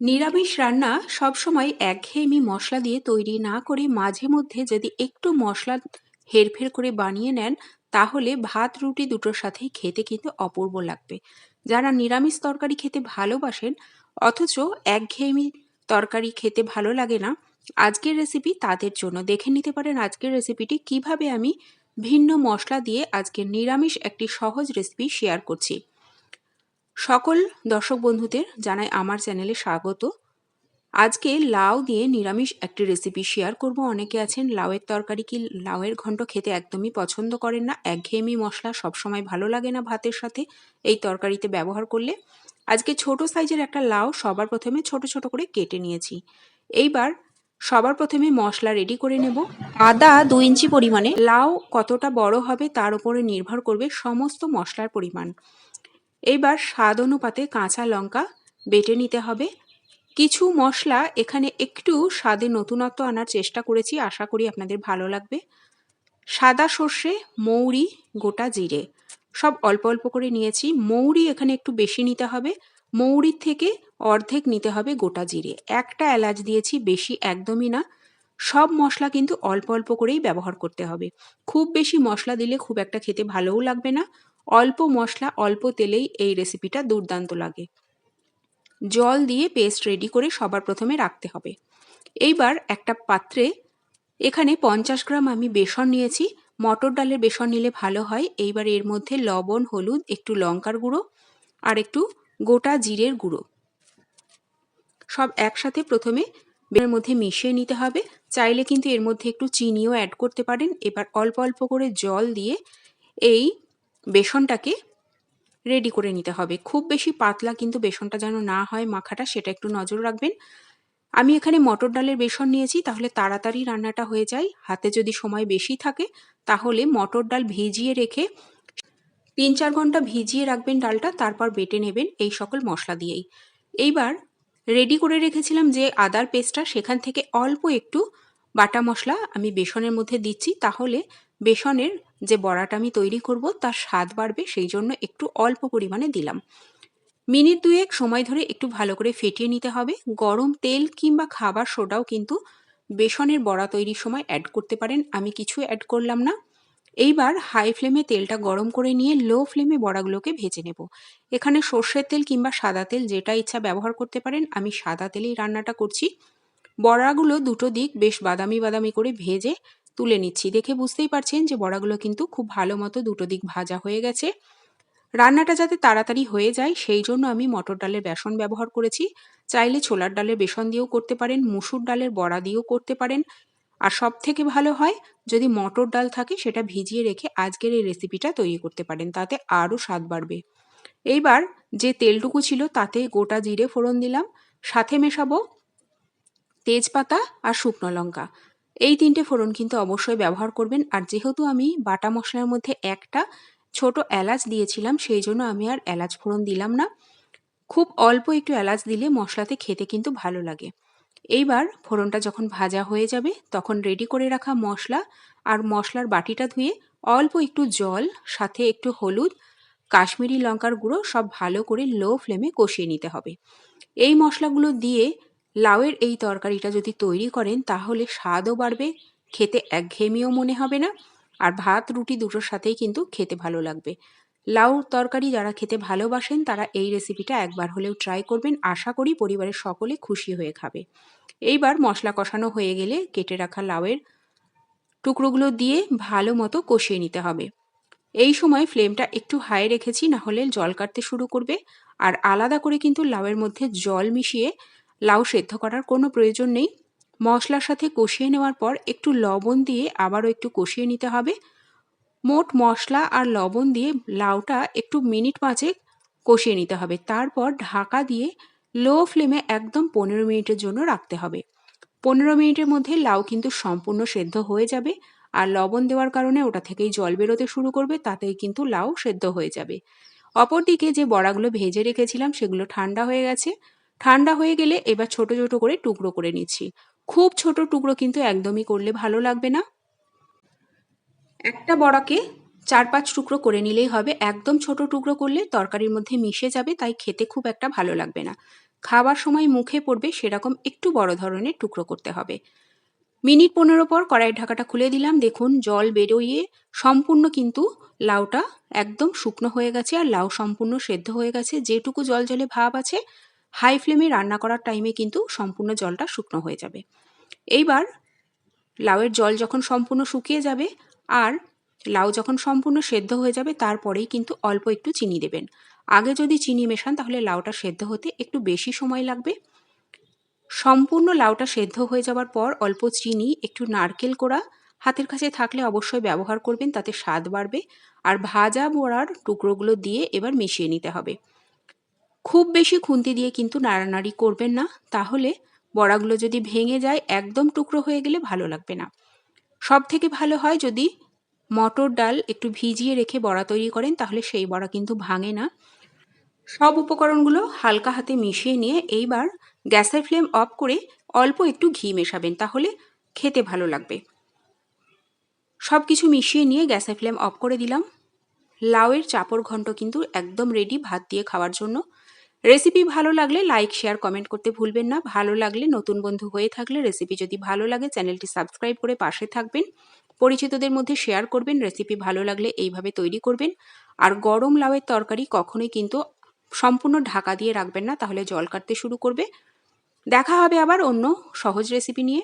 নিরামিষ রান্না সবসময় একঘেয়েমি মশলা দিয়ে তৈরি না করে মাঝে মধ্যে যদি একটু মশলা হেরফের করে বানিয়ে নেন, তাহলে ভাত, রুটি দুটোর সাথেই খেতে কিন্তু অপূর্ব লাগবে। যারা নিরামিষ তরকারি খেতে ভালোবাসেন, অথচ একঘেয়েমি তরকারি খেতে ভালো লাগে না, আজকের রেসিপি তাদের জন্য। দেখে নিতে পারেন আজকের রেসিপিটি কীভাবে আমি ভিন্ন মশলা দিয়ে আজকের নিরামিষ একটি সহজ রেসিপি শেয়ার করছি। সকল দর্শক বন্ধুদের জানাই আমার চ্যানেলে স্বাগত। আজকে লাউ দিয়ে নিরামিষ একটি রেসিপি শেয়ার করব। অনেকে আছেন লাউয়ের তরকারি কি লাউয়ের ঘন্ট খেতে একদমই পছন্দ করেন না, একঘেয়েমি মশলা সবসময় ভালো লাগে না ভাতের সাথে এই তরকারিতে ব্যবহার করলে। আজকে ছোট সাইজের একটা লাউ সবার প্রথমে ছোট ছোট করে কেটে নিয়েছি। এইবার সবার প্রথমে মশলা রেডি করে নেব। আদা দু ইঞ্চি পরিমাণে। লাউ কতটা বড় হবে তার উপরে নির্ভর করবে সমস্ত মশলার পরিমাণ। এইবার স্বাদ অনুপাতে কাঁচা লঙ্কা বেটে নিতে হবে। কিছু মশলা এখানে একটু স্বাদে নতুনত্ব আনার চেষ্টা করেছি, আশা করি আপনাদের ভালো লাগবে। সাদা সর্ষে, মৌরি, গোটা জিরে সব অল্প অল্প করে নিয়েছি। মৌরি এখানে একটু বেশি নিতে হবে। মৌরির থেকে অর্ধেক নিতে হবে গোটা জিরে। একটা এলাচ দিয়েছি, বেশি একদমই না। সব মশলা কিন্তু অল্প অল্প করেই ব্যবহার করতে হবে। খুব বেশি মশলা দিলে খুব একটা খেতে ভালোও লাগবে না। অল্প মশলা, অল্প তেলেই এই রেসিপিটা দুর্দান্ত লাগে। জল দিয়ে পেস্ট রেডি করে সবার প্রথমে রাখতে হবে। এইবার একটা পাত্রে এখানে পঞ্চাশ গ্রাম আমি বেসন নিয়েছি। মটর ডালের বেসন নিলে ভালো হয়। এইবার এর মধ্যে লবণ, হলুদ, একটু লঙ্কার গুঁড়ো আর একটু গোটা জিরের গুঁড়ো। সব একসাথে প্রথমে এর মধ্যে মিশিয়ে নিতে হবে। চাইলে কিন্তু এর মধ্যে একটু চিনিও অ্যাড করতে পারেন। এবার অল্প অল্প করে জল দিয়ে এই বেসনটাকে রেডি করে নিতে হবে। খুব বেশি পাতলা কিন্তু বেসনটা যেন না হয় মাখাটা, সেটা একটু নজর রাখবেন। আমি এখানে মটর ডালের বেসন নিয়েছি, তাহলে তাড়াতাড়ি রান্নাটা হয়ে যায়। হাতে যদি সময় বেশি থাকে, তাহলে মটর ডাল ভিজিয়ে রেখে তিন চার ঘণ্টা ভিজিয়ে রাখবেন ডালটা, তারপর বেটে নেবেন এই সকল মশলা দিয়েই। এইবার রেডি করে রেখেছিলাম যে আদার পেস্টটা, সেখান থেকে অল্প একটু বাটা মশলা আমি বেসনের মধ্যে দিচ্ছি, তাহলে বেসনের যে বড়াটা আমি তৈরি করব, তার স্বাদ বাড়বে, সেই জন্য একটু অল্প পরিমাণে দিলাম। মিনিট দুয়েক সময় ধরে একটু ভালো করে ফেটিয়ে নিতে হবে। গরম তেল কিংবা খাবার সোডাও কিন্তু বেসনের বড়া তৈরির সময় অ্যাড করতে পারেন, আমি কিছু অ্যাড করলাম না। এইবার হাই ফ্লেমে তেলটা গরম করে নিয়ে লো ফ্লেমে বড়াগুলোকে ভেজে নেব। এখানে সর্ষের তেল কিংবা সাদা তেল যেটা ইচ্ছা ব্যবহার করতে পারেন, আমি সাদা তেলেই রান্নাটা করছি। বড়াগুলো দুটো দিক বেশ বাদামি বাদামি করে ভেজে তুলে নিচ্ছি। দেখে বুঝতেই পারছেন যে বড়াগুলো কিন্তু খুব ভালো মতো দুটো দিক ভাজা হয়ে গেছে। রান্নাটা যাতে তাড়াতাড়ি হয়ে যায়, সেই জন্য আমি মটর ডালের বেসন ব্যবহার করেছি। চাইলে ছোলার ডালের বেসন দিয়েও করতে পারেন, মুসুর ডালের বড়া দিয়েও করতে পারেন। আর সব থেকে ভালো হয়, যদি মটর ডাল থাকে সেটা ভিজিয়ে রেখে আজকের এই রেসিপিটা তৈরি করতে পারেন, তাতে আরও স্বাদ বাড়বে। এইবার যে তেলটুকু ছিল তাতে গোটা জিরে ফোড়ন দিলাম। সাথে মেশাবো তেজপাতা আর শুকনো লঙ্কা। এই তিনটে ফোড়ন কিন্তু অবশ্যই ব্যবহার করবেন। আর যেহেতু আমি বাটা মশলার মধ্যে একটা ছোট এলাচ দিয়েছিলাম, সেই জন্য আমি আর এলাচ ফোড়ন দিলাম না। খুব অল্প একটু এলাচ দিলে মশলাতে খেতে কিন্তু ভালো লাগে। এইবার ফোড়নটা যখন ভাজা হয়ে যাবে, তখন রেডি করে রাখা মশলা আর মশলার বাটিটা ধুয়ে অল্প একটু জল, সাথে একটু হলুদ, কাশ্মীরি লঙ্কার গুঁড়ো সব ভালো করে লো ফ্লেমে কষিয়ে নিতে হবে। এই মশলাগুলো দিয়ে লাউয়ের এই তরকারিটা যদি তৈরি করেন, তাহলে স্বাদও বাড়বে, খেতে একঘেয়েমিও মনে হবে না। আর ভাত, রুটি দুটোর সাথেই কিন্তু খেতে ভালো লাগবে। লাউ তরকারি যারা খেতে ভালোবাসেন, তারা এই রেসিপিটা একবার হলেও ট্রাই করবেন। আশা করি পরিবারের সকলে খুশি হয়ে খাবে। এইবার মশলা কষানো হয়ে গেলে কেটে রাখা লাউয়ের টুকরোগুলো দিয়ে ভালো মতো কষিয়ে নিতে হবে। এই সময় ফ্লেমটা একটু হাই রেখেছি না হলে জল কাটতে শুরু করবে। আর আলাদা করে কিন্তু লাউয়ের মধ্যে জল মিশিয়ে লাউ সেদ্ধ করার কোনো প্রয়োজন নেই। মশলার সাথে কষিয়ে নেওয়ার পর একটু লবণ দিয়ে আবারও একটু কষিয়ে নিতে হবে। মোট মশলা আর লবণ দিয়ে লাউটা একটু মিনিট পাঁচেক কষিয়ে নিতে হবে। তারপর ঢাকা দিয়ে লো ফ্লেমে একদম পনেরো মিনিটের জন্য রাখতে হবে। পনেরো মিনিটের মধ্যে লাউ কিন্তু সম্পূর্ণ সেদ্ধ হয়ে যাবে আর লবণ দেওয়ার কারণে ওটা থেকেই জল বেরোতে শুরু করবে, তাতেই কিন্তু লাউ সেদ্ধ হয়ে যাবে। অপরদিকে যে বড়াগুলো ভেজে রেখেছিলাম সেগুলো ঠান্ডা হয়ে গেছে। ঠান্ডা হয়ে গেলে এবার ছোট ছোট করে টুকরো করে নিচ্ছি। খুব ছোট টুকরো কিন্তু একদমই করলে ভালো লাগবে না। একটা বড়াকে চার পাঁচ টুকরো করে নিলেই হবে। একদম ছোট টুকরো করলে তরকারির মধ্যে মিশে যাবে, তাই খেতে খুব একটা ভালো লাগবে না। খাবার সময় মুখে পড়বে সেরকম একটু বড় ধরনের টুকরো করতে হবে। মিনিট পনেরো পর কড়াইয়ের ঢাকাটা খুলে দিলাম। দেখুন, জল বেরোইয়ে সম্পূর্ণ কিন্তু লাউটা একদম শুকনো হয়ে গেছে আর লাউ সম্পূর্ণ সেদ্ধ হয়ে গেছে। যেটুকু জল জলে ভাব আছে হাই ফ্লেমে রান্না করার টাইমে কিন্তু সম্পূর্ণ জলটা শুকনো হয়ে যাবে। এইবার লাউয়ের জল যখন সম্পূর্ণ শুকিয়ে যাবে আর লাউ যখন সম্পূর্ণ সেদ্ধ হয়ে যাবে তারপরেই কিন্তু অল্প একটু চিনি দেবেন। আগে যদি চিনি মেশান তাহলে লাউটা সেদ্ধ হতে একটু বেশি সময় লাগবে। সম্পূর্ণ লাউটা সেদ্ধ হয়ে যাওয়ার পর অল্প চিনি, একটু নারকেল কোড়া হাতের কাছে থাকলে অবশ্যই ব্যবহার করবেন, তাতে স্বাদ বাড়বে। আর ভাজা বড়ার টুকরোগুলো দিয়ে এবার মিশিয়ে নিতে হবে। খুব বেশি খুন্তি দিয়ে কিন্তু নাড়ানাড়ি করবেন না। তাহলে বড়াগুলো যদি ভেঙে যায়, একদম টুকরো হয়ে গেলে ভালো লাগবে না। সব থেকে ভালো হয় যদি মটর ডাল একটু ভিজিয়ে রেখে বড়া তৈরি করেন, তাহলে সেই বড়া কিন্তু ভাঙে না। সব উপকরণগুলো হালকা হাতে মিশিয়ে নিয়ে এইবার গ্যাসের ফ্লেম অফ করে অল্প একটু ঘি মেশাবেন, তাহলে খেতে ভালো লাগবে। সব কিছু মিশিয়ে নিয়ে গ্যাসের ফ্লেম অফ করে দিলাম। লাউয়ের চাপড় ঘন্ট কিন্তু একদম রেডি ভাত দিয়ে খাওয়ার জন্য। রেসিপি ভালো লাগলে লাইক শেয়ার কমেন্ট করতে ভুলবেন না। ভালো লাগলে নতুন বন্ধু হয়ে থাকলে রেসিপি যদি ভালো লাগে চ্যানেলটি সাবস্ক্রাইব করে পাশে থাকবেন। পরিচিতদের মধ্যে শেয়ার করবেন রেসিপি ভালো লাগলে এইভাবে তৈরি করবেন। আর গরম লাউয়ের তরকারি কখনোই কিন্তু সম্পূর্ণ ঢাকা দিয়ে রাখবেন না, তাহলে জল কাটতে শুরু করবে। দেখা হবে আবার অন্য সহজ রেসিপি নিয়ে।